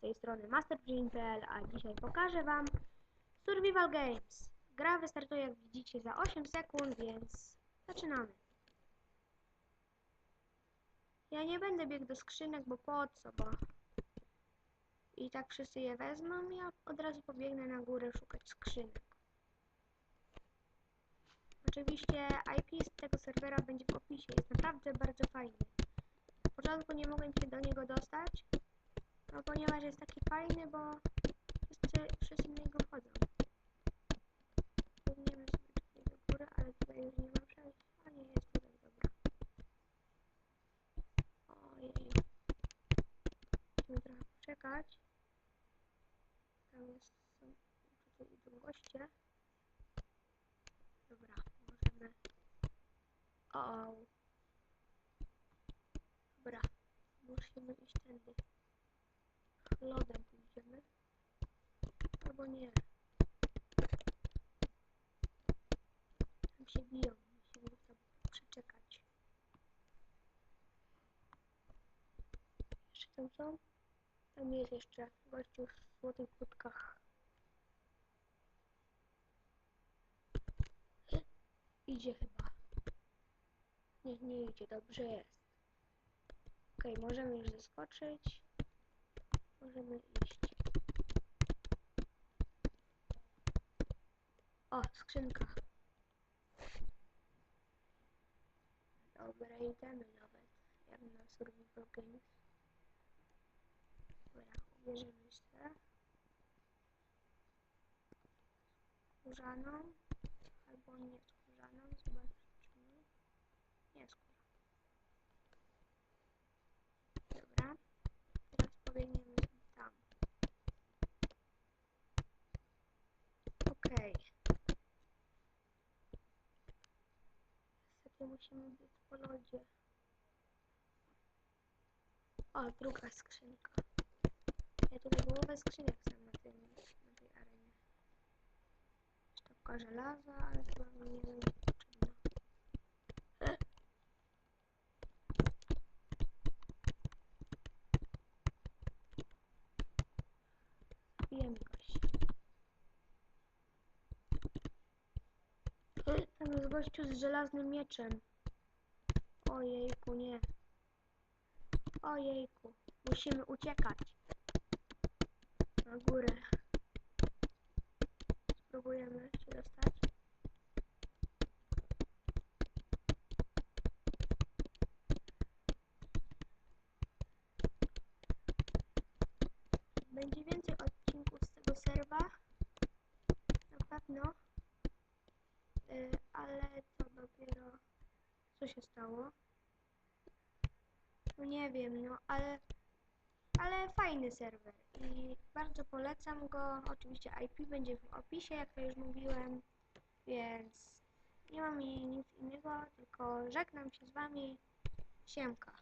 tej strony MasterGene.pl, a dzisiaj pokażę Wam Survival Games. Gra wystartuje jak widzicie za 8 sekund, więc zaczynamy. Ja nie będę biegł do skrzynek, bo po co, bo i tak wszyscy je wezmą, ja od razu pobiegnę na górę szukać skrzynek. Oczywiście IP z tego serwera będzie w opisie, jest naprawdę bardzo fajny. Początku nie mogłem się do niego dostać, no ponieważ jest taki fajny, bo wszyscy, wszyscy na niego wchodzą. Biegniemy sobie tutaj do góry, ale tutaj już nie ma przejść. A nie, jest tutaj, dobra. Ojej. Musimy trochę poczekać. Tam jest, są, tutaj goście. Dobra, możemy... O, Dobra, musimy iść tędy. Lodem pójdziemy. Albo nie. Tam się biją, musimy tam przeczekać. Jeszcze tam są? Tam jest jeszcze gościu w złotych kurtkach. Idzie chyba. Nie, nie idzie, dobrze jest. Okej, możemy już zeskoczyć. Możemy iść. O, skrzynka. Dobre itemy nawet, jak na Survival Games. Dobra, ubierzemy się. Skórzaną. Albo nie skórzaną, zobaczymy. Nie skórzaną. Dobra. Teraz pobiegniemy tam. Okej. Niestety musimy być po lodzie. O, druga skrzynka. Ja tutaj połowę skrzynek sam na, tym, na tej arenie. Sztabka żelaza, ale chyba nie będzie Tam jest gościu z żelaznym mieczem. Ojejku, nie. Ojejku. Musimy uciekać. Na górę. Spróbujemy się dostać. Będzie więcej odcinków z tego serwa. Na pewno. Y, ale to dopiero... Co się stało? No nie wiem, no ale... Ale fajny serwer i bardzo polecam go. Oczywiście IP będzie w opisie, jak to już mówiłem. Więc nie mam nic innego, tylko żegnam się z wami. Siemka.